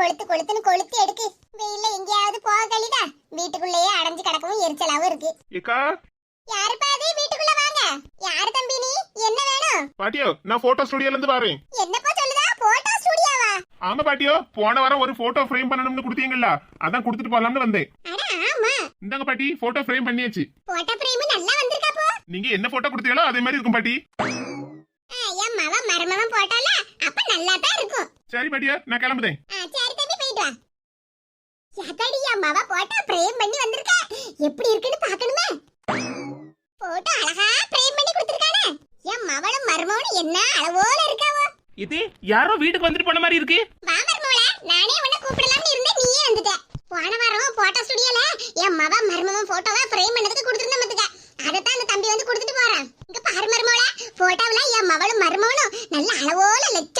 கொளுத்து கொளுத்துன்னு கொளுத்து எடுக்கு. வெயில்ல எங்கேயாவது போக கழிதா வீட்டுக்குள்ளேயே அடைஞ்சு கிடக்கவும் எரிச்சலாவும் இருக்கு. ஏக்கா? யாருப்பா அது? வீட்டுக்குள்ள வாங்க. யாரு தம்பி நீ? என்ன வேணும்? பாட்டியோ நான் போட்டோ ஸ்டுடியோல இருந்து வரேன். என்னப்பா சொல்லுதா? போட்டோ ஸ்டுடியோவா ஆமா பாட்டியோ போன வாரம் ஒரு போட்டோ ஃப்ரேம் பண்ணணும்னு கொடுத்தீங்கல்ல அதான் கொடுத்துட்டு போலாம்னு வந்தேன். அட ஆமா. இந்தாங்க பாட்டி போட்டோ ஃப்ரேம் பண்ணியாச்சு. போட்டோ பிரேம் நல்லா வந்திருக்கா போ. நீங்க என்ன போட்டோ கொடுத்தீங்களோ அதே மாதிரி இருக்கும் பாட்டி. என் மவ மருமவன் போட்டால அப்ப நல்லா தான் இருக்கும். சரி பாட்டியா நான் கிளம்புதேன் ஆ, சரி தம்பி போயிட்டு வா எதடி என் மவ போட்டோ பிரேம் பண்ணி வந்திருக்கா? எப்படி இருக்குன்னு பார்க்கணுமே. போட்டோ அழகா பிரேம் பண்ணி கொடுத்திருக்கானே. என் மவளும் மருமவனும் என்ன அளவோல இருக்காவோ? இது யாரோ வீட்டுக்கு வந்துட்டு போன மாதிரி இருக்கு? வா மருமவள நானே உன்னை கூப்பிடலாம்னு இருந்தேன் நீயே வந்துட்ட. போன வாரம் போட்டோ ஸ்டுடியோல என் மவ மருமவன் போட்டோவை பிரேம் பண்ணதுக்கு கொடுத்துருந்தேன் பாத்துக்க அதைத்தான் அந்த தம்பி வந்து கொடுத்துட்டு போறான். இங்க பாரு மருமவள போட்டோவுல என் மவளும் மருமவனும் நல்ல அளவோல ஹம்,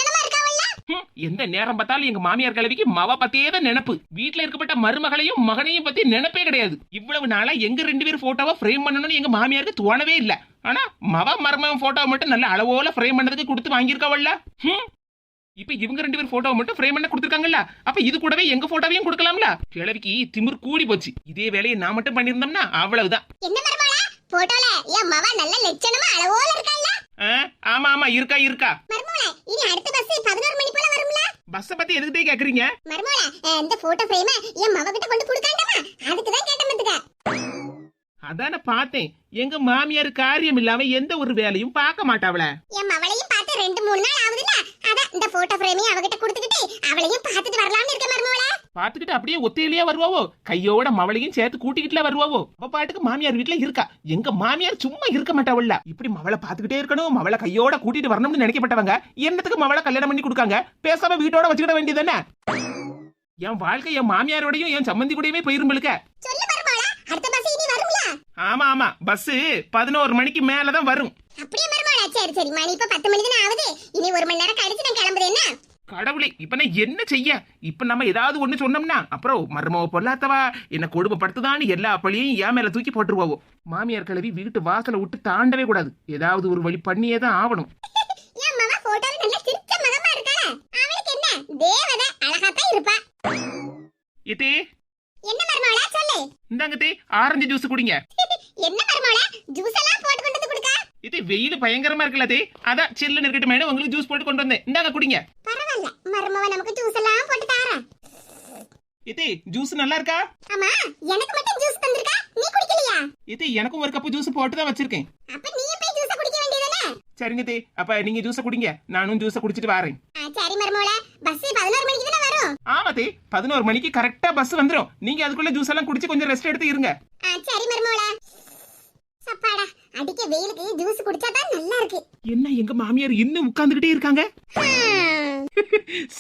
எந்த நேரம் பார்த்தாலும் எங்க மாமியார் கிழவிக்கு மவ பத்தியே தான் நினைப்பு. வீட்டுல இருக்கப்பட்ட மருமகளையும் மகனையும் பத்தி நினைப்பே கிடையாது. இவ்வளவு நாளா எங்க ரெண்டு பேரும் போட்டோவை ஃப்ரேம் பண்ணணும்னு எங்க மாமியாருக்கு தோணவே இல்ல. ஆனா மவ மருமகன் போட்டோவை மட்டும் நல்ல அளவோல ஃப்ரேம் பண்ணதுக்கு கொடுத்து வாங்கியிருக்காவல்ல? ஹம், இப்ப இவங்க ரெண்டு பேரும் போட்டோவை மட்டும் ஃப்ரேம் பண்ண கொடுத்துருக்காங்கல்ல? அப்ப இது கூடவே எங்க போட்டோவையும் கொடுக்கலாம்ல? கிழவிக்கு திமிர் கூடி போச்சு. இதே வேலையை நான் மட்டும் பண்ணியிருந்தோம்னா அவ்வளவுதான். போட்டோல என் மவ நல்ல லட்சணமா அளவோல இருக்கால்ல? ஆ, ஆமா ஆமா இருக்கா இருக்கா. இனி அடுத்த பஸ் பதினோரு மணி போல பஸ்ஸ பத்தி எதுக்கிட்டே கேக்குறீங்க? மருமவள அஹ், இந்த போட்டோ பிரேம என் மவ கிட்ட கொண்டு கொடுக்காண்டமா அதுக்கு தான் கேட்ட மத்துக்க அதான பார்த்தேன். எங்க மாமியார் காரியம் இல்லாம எந்த ஒரு வேலையும் பார்க்க மாட்டாவல என் மவளையும் பார்த்து ரெண்டு மூணு நாள் ஆகுதுல்ல? அதான் இந்த போட்டோ பிரேமையும் அவகிட்ட கொடுத்துக்கிட்டு அவளையும் பார்த்துட்டு வரலாம்னு இருக்க மருமவள பாத்துக்கிட்டு அப்படியே ஒத்தையிலேயே வருவாவோ? கையோட மவளையும் சேர்த்து கூட்டிக்கிட்டுல வருவாவோ? அவ பாட்டுக்கு மாமியார் வீட்டுல இருக்கா? எங்க மாமியார் சும்மா இருக்க மாட்டாவல்ல. இப்படி மவளை பாத்துக்கிட்டே இருக்கணும் மவளை கையோட கூட்டிட்டு வரணும்னு நினைக்கப்பட்டவங்க என்னத்துக்கு மவளை கல்யாணம் பண்ணி கொடுக்காங்க? பேசாம வீட்டோட வச்சுக்கிட வேண்டியதானே என் வாழ்க்கை என் மாமியாரோடையும் என் சம்மந்தி கூடயுமே வரும்ல? ஆமா ஆமா. பஸ் பதினோரு மணிக்கு மேலதான் வரும். அப்படியே மருமவள சரி சரி. மணி இப்ப பத்து மணி தானே ஆகுது. இனி ஒரு மணி நேரம் கழிச்சு நான் கிளம்புது என்ன? கடவுளே இப்ப நான் என்ன செய்ய? இப்ப நம்ம ஏதாவது ஒண்ணு சொன்னோம்னா அப்புறம் மருமவ பொல்லாத்தவா? என்ன கொடுமைப்படுத்துதான்னு எல்லா பழியையும் என் மேல தூக்கி போட்டுருவாவோ? மாமியார் கிழவி வீட்டு வாசலை விட்டு தாண்டவே கூடாது. ஏதாவது ஒரு வழி பண்ணியே தான் ஆகணும். இதே என்ன? மருமவள சொல்லு. இந்தாங்க தே ஆரஞ்சு ஜூஸ் குடிங்க. என்ன மருமவள ஜூஸ் எல்லாம் போட்டு கொண்டு இது வெயில் பயங்கரமா இருக்குல்ல தே. அதான் சில்லுன்னு இருக்கட்டும் உங்களுக்கு ஜூஸ் போட்டு கொண்டு வந்தேன். இந்தாங்க குடிங்க. பரவாயில்ல. மருமவ நமக்கு ஜூஸ் எல்லாம் போட்டு தாரா இதே ஜூஸ் நல்லா இருக்கா? ஆமா எனக்கு மட்டும் ஜூஸ் தந்திருக்கா? நீ குடிக்கலையா? இது எனக்கும் ஒரு கப்பு ஜூஸ் போட்டு தான் வச்சிருக்கேன். அப்ப நீ போய் ஜூஸ் குடிக்க வேண்டியதானே சரிங்க தே. அப்ப நீங்க ஜூஸை குடிங்க. நானும் ஜூஸை குடிச்சிட்டு வரேன். சரி மருமவள. பஸ் பதினோரு மணிக்கு தானே வரும்? ஆமா தே. பதினோரு மணிக்கு கரெக்டா பஸ் வந்துரும். நீங்க அதுக்குள்ள ஜூஸ் எல்லாம் குடிச்சு கொஞ்சம் ரெஸ்ட் எடுத்து இருங்க. சரி மருமவள. அடிக்க வெயிலுக்கு ஜூஸ் குடிச்சா தான் நல்லா இருக்கு. என்ன எங்க மாமியார் இன்னும் உட்கார்ந்துகிட்டே இருக்காங்க.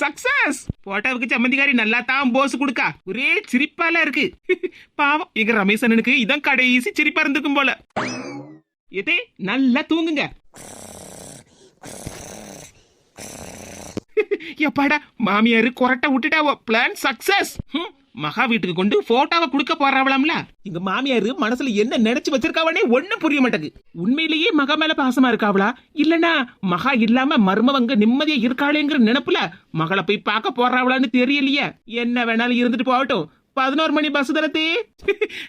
சக்சஸ் போட்டோவுக்கு சம்மந்திக்காரி நல்லா தான் போஸ் கொடுக்கா. ஒரே சிரிப்பால இருக்கு. பாவம் எங்க ரமேஷ் அண்ணனுக்கு இதான் கடைசி சிரிப்பா இருந்திருக்கும் போல. இதே நல்லா தூங்குங்க. எப்பாடா மாமியார் கொரட்டை விட்டுட்டாவோ. பிளான் சக்சஸ் மகா வீட்டுக்கு கொண்டு போட்டோவை கொடுக்க போறாவலாம்ல எங்க மாமியார் மனசுல என்ன நினைச்சு வச்சிருக்காவனே ஒண்ணும் புரிய மாட்டேங்குது. உண்மையிலேயே மகா மேல பாசமா இருக்காவளா? இல்லனா மகா இல்லாம மருமவங்க நிம்மதியா இருக்காளேங்கிற நினைப்புல மகளை போய் பார்க்க போறாவளான்னு தெரியலையே. என்ன வேணாலும் இருந்துட்டு போகட்டும். பதினோரு மணி பஸ் தரத்தே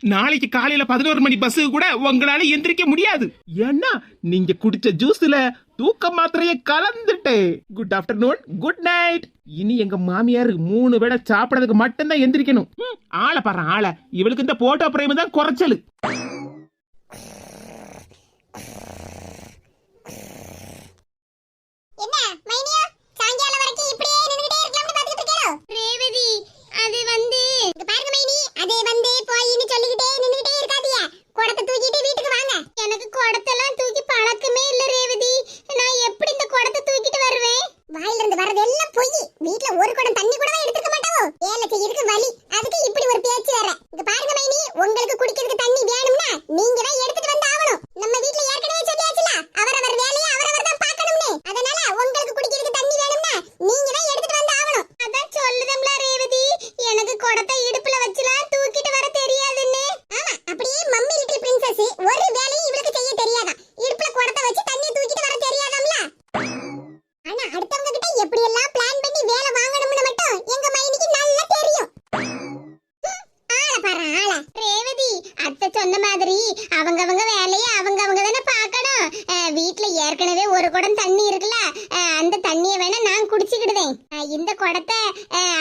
நாளைக்கு காலையில பதினோரு மணி பஸ் கூட உங்களால எந்திரிக்க முடியாது. ஏன்னா நீங்க குடிச்ச ஜூஸ்ல தூக்க மாத்திரையை கலந்துட்டே குட் ஆஃப்டர்நூன் குட் நைட் இனி எங்க மாமியார் மூணு வேளை சாப்பிடறதுக்கு மட்டும்தான் எந்திரிக்கணும். ஆளை பாரு ஆளை. இவளுக்கு இந்த போட்டோ பிரேம் தான் குறைச்சலு என்ன மைனியா சாயங்காலம் வரைக்கும் இப்படியே நின்னுட்டே இருக்கலாம்னு பாத்துக்கிட்டு இருக்கேளோ ரேவதி அது வந்து இங்க பாருங்க மைனி அது வந்து போயின்னு சொல்லிக்கிட்டே நின்னுட்டே இருக்காதீங்க குடத்தை தூக்கிட்டு வீட்டுக்கு வாங்க எனக்கு குடத்தெல்லாம் தூக்கி பழக்கமே இல்ல ரேவதி நான் எப்படி இந்த குடத்தை தூக்கிட்டு வருவேன் வாயில இருந்து வரது எல்லாம் பொய் வீட்ல ஒரு குடம் தண்ணி மாதிரி அவங்க அவங்க வேலையை அவங்க தானே பார்க்கணும். வீட்டுல ஏற்கனவே ஒரு குடம் தண்ணி இருக்குல்ல அந்த தண்ணியை வேணா நான் குடிச்சுக்கிடுதேன் இந்த குடத்தை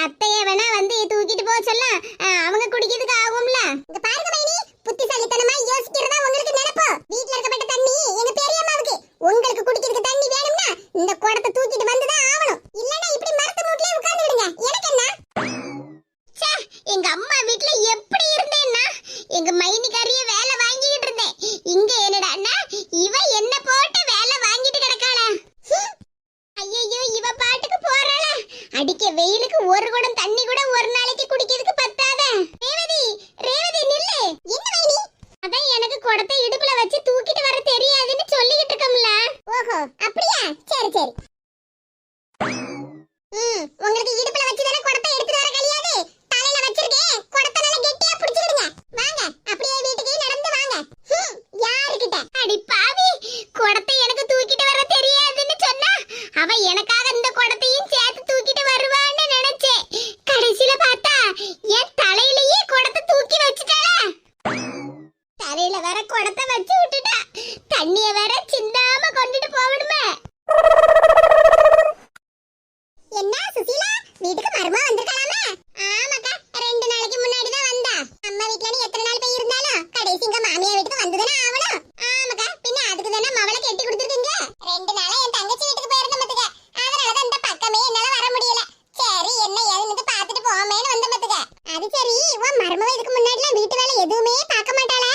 அத்தைய வேணா வந்து தூக்கிட்டு போக சொல்லலாம். அவங்க குடிக்கிறதுக்கு ஆகும்ல. பாருங்க மைனி புத்திசாலித்தனமா உங்களுக்கு வீட்டுல இருக்கப்பட்ட தண்ணி எங்க பெரியம்மாவுக்கு. உங்களுக்கு குடிக்கிறதுக்கு தண்ணி வேணும்னா இந்த குடத்தை அடிக்க வெயிலுக்கு ஒரு குடம் தண்ணி கூட ஒரு நாளைக்கு குடிக்கிறதுக்கு பத்தாத ரேவதி ரேவதி நில்லு என்ன மைனி அதான் எனக்கு குடத்தை இடுப்புல வச்சு தூக்கிட்டு வர தெரியாதுன்னு சொல்லிக்கிட்டு இருக்கோம்ல ஓஹோ அப்படியா சரி சரி ம் உங்களுக்கு இடுப்புல வச்சு தானே குடத்தை எடுத்துட்டு வர கழியாது தலையில வச்சிருக்கேன் குடத்தை நல்லா கெட்டியா பிடிச்சிடுங்க வாங்க அப்படியே வீட்டுக்கே நடந்து வாங்க ஹம், யாருக்கிட்ட அடி பாவி குடத்தை எனக்கு தூக்கிட்டு வர தெரியாதுன்னு சொன்னா அவ எனக்காக இந்த குடத்தையும் சேர்த்து தூக்கிட்டு வருவான்னு நினைச்சேன் கடைசில பார்த்தா என் தலையிலேயே குடத்தை தூக்கி வச்சுட்டாளா தலையில வேற குடத்தை வச்சு விட்டுட்டா தண்ணிய வேற சிந்தாம கொண்டுட்டு போகணுமே என்ன சுசீலா வீட்டுக்கு மருமா வந்திருக்கலாமா ஆமாக்கா ரெண்டு நாளைக்கு முன்னாடி தான் வந்தா அம்மா வீட்ல நீ எத்தனை நாள் போய் இருந்தாலும் கடைசி இங்க மாமியார் வீட்டுக்கு வந்துதானே ஆகணும் ஆமாக்கா பின்ன அதுக்கு தானே மவளை கட்டி கொடுத்துருக்கீங்க ரெண்டு நாளா என் தங்கச்சி வீட்டுக்கு போயிருந்த மத்துக்க அதனால தான் இந்த பக்கமே என்னால வர முடியல சரி என்ன ஏதுன்னு பார்த்துட்டு போமேன்னு வந்த மத்துக்க அது சரி உன் மருமவ இதுக்கு முன்னாடிலாம் வீட்டு வேலை எதுவுமே பார்க்க மாட்டாளா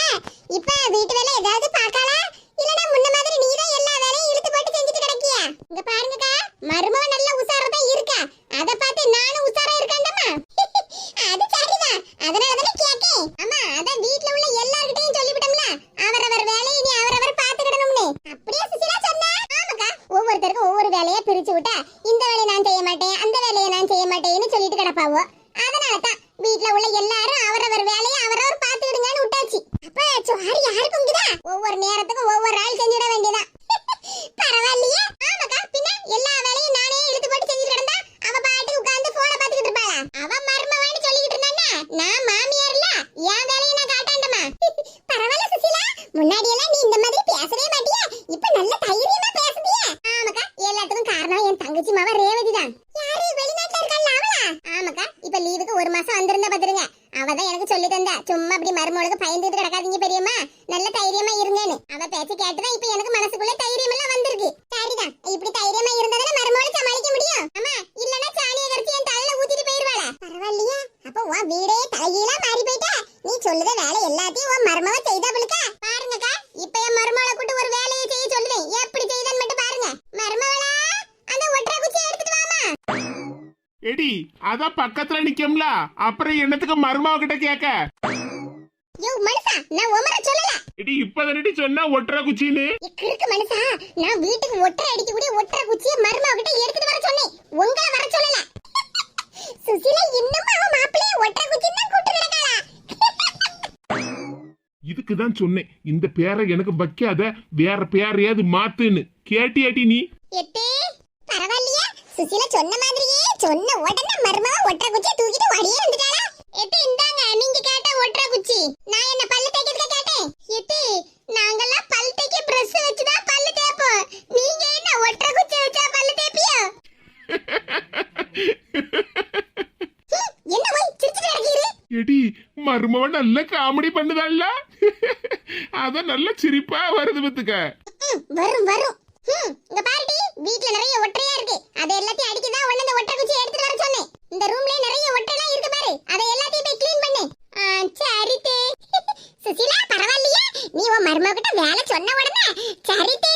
இப்ப வீட்டு வேலை ஏதாவது பார்க்காளா இல்லனா முன்ன மாதிரி நீ தான் எல்லா வேலையும் இழுத்து போட்டு செஞ்சுட்டு கிடக்கியா இங்க பாருங்கக்கா மருமவ நல்ல உசாரா தான் இருக்கா அத பார்த்து நானும் உசாரா இருக்கேன்டமா அது சரிதான் அதனால தானே கேக்கேன் அம்மா அதான் வீட்ல உள்ள எல்லார்கிட்டயும் சொல்லிவிட்டோம்ல அவரவர் வேலையை நீ அவரவர் பாத்துக்கிடணும்னு அப்படியே சுசிலா சொன்னா ஆமாக்கா ஒவ்வொருத்தருக்கும் ஒவ்வொரு வேலையை பிரிச்சு விட்டா இந்த வேலையை நான் செய்ய மாட்டேன் அந்த வேலையை நான் செய்ய மாட்டேன்னு சொல்லிட்டு கிடப்பாவோ அதனால தான் வீட்ல உள்ள எல்லாரும் அவரவர் வேலையை அவரவர் பாத்துக்கிடுங்கன்னு விட்டாச்சு சோறு யாருக்கும் ஒவ்வொரு நேரத்துக்கும் ஒவ்வொரு ஆள் செஞ்சிட வேண்டியதா? பரவாயில்லையே. ஆமாக்கா பின்ன எல்லா வேலையும் நானே இழுத்து போட்டு செஞ்சுட்டு கிடந்தா அவ பாட்டுக்கு உட்கார்ந்து போன பாத்துக்கிட்டு இருப்பாளா? அவ மருமவான்னு சொல்லிக்கிட்டு இருந்தானா நான் மாமியார்ல? என் வேலையை நான் காட்டாண்டமா? பரவாயில்ல சுசிலா. முன்னாடி எல்லாம் நீ இந்த மாதிரி பேசவே மாட்டியா. இப்ப நல்ல தைரியமா பேசுதியே. ஆமாக்கா எல்லாத்துக்கும் காரணம் என் தங்கச்சி மாவ ரேவதி தான் யாரு வெளிநாட்டுல இருக்கல்ல அவளா ஆமாக்கா இப்ப லீவுக்கு ஒரு மாசம் வந்திருந்தா பாத்துருங்க அவதான் எனக்கு சொல்லி தந்தா சும்மா அப்படி மருமகளுக்கு பயந்துட்டு கிடக்காதீங்க பெரியம்மா நல்ல தைரியமா இருங்கன்னு அவ பேச்ச கேட்டுதான் இப்ப எனக்கு மனசுக்குள்ள தைரியம் எல்லாம் வந்திருக்கு சரிதான் இப்படி தைரியமா இருந்தாதானே மருமகளை சமாளிக்க முடியும் அம்மா இல்லனா சாணியை கரைச்சி என் தலையில ஊத்திட்டு போயிருவாளா பரவாயில்லையா அப்ப உன் வீடே தலைகீழா மாறி போயிட்டா நீ சொல்லுத வேலை எல்லாத்தையும் உன் மருமவ செய்தாபளுக்கா பாருங்கக்கா இப்ப என் மருமகளை கூட்டு ஒரு வேலையை செய்ய சொல்லுதேன் எப்படி செய்தான்னு மட்டும் பாருங்க. மருமவளா அந்த ஒற்றை குச்சி எடுத்துட்டு வாமா. எடி அதான் பக்கத்துல நிக்கம்ல. அப்புறம் என்னத்துக்கு மருமாவ கிட்ட கேக்க யோ மனுஷா நான் உமர சொல்லல. எடி இப்பதானடி சொன்னா ஒட்டுற குச்சின்னு? கிறுக்கு மனுஷா நான் வீட்டுக்கு ஒற்றை அடிக்கக்கூடிய ஒற்றை குச்சியை மருமக கிட்ட எடுத்துட்டு வர சொன்னேன். உங்களை வர சொல்லல. சுசிலா இன்னும் அவன் மாப்பிளைய ஒற்றை குச்சி தான் கூட்டு கிடக்காளா? இதுக்கு தான் சொன்னேன். இந்த பேரை எனக்கு வைக்காத வேற பேரையாவது மாத்துன்னு. கேட்டியாட்டி நீ? எத்தே பரவாயில்லையா? சுசிலா சொன்ன மாதிரியே சொன்ன உடனே மருமக ஒற்றை குச்சி தூக்கிட்டு ஓடியே வந்துட்டாளா? எத்தே இந்தாங்க நீங்க கேட்ட ஒற்றை குச்சி நான் என்ன பல்லு தேய்க்கிறதுக்கு கேட்டேன்? எத்தே நாங்கெல்லாம் பல் தேய்க்க பிரஷ் வச்சு தான் பல்லு தேய்ப்போம். நீங்க என்ன ஒற்றை குச்சி வச்சா பல்லு தேய்ப்பியோ ஹம், என்ன போய் சிரிச்சுட்டு கிடக்கீரு எடி மருமவன் நல்ல காமெடி பண்ணுதாள்ல? அத நல்ல சிரிப்பா வருது பத்துக்க வரும் வரும். ம், இங்க பாருடி வீட்ல நிறைய ஒற்றையா இருக்கு. அத எல்லாத்தையும் அடிக்கதான் உடனே இந்த ஒற்றை குச்சி எடுத்துட்டு வர சொன்னேன். இந்த ரூம்லயே நிறைய ஒற்றைலாம் இருக்கு பாரு. அத எல்லாத்தையும் போய் க்ளீன் பண்ணு. சரிதே சரி சுசிலா பரவாயில்லையா. நீ உன் மருமகிட்ட வேலை சொன்ன உடனே சரிதே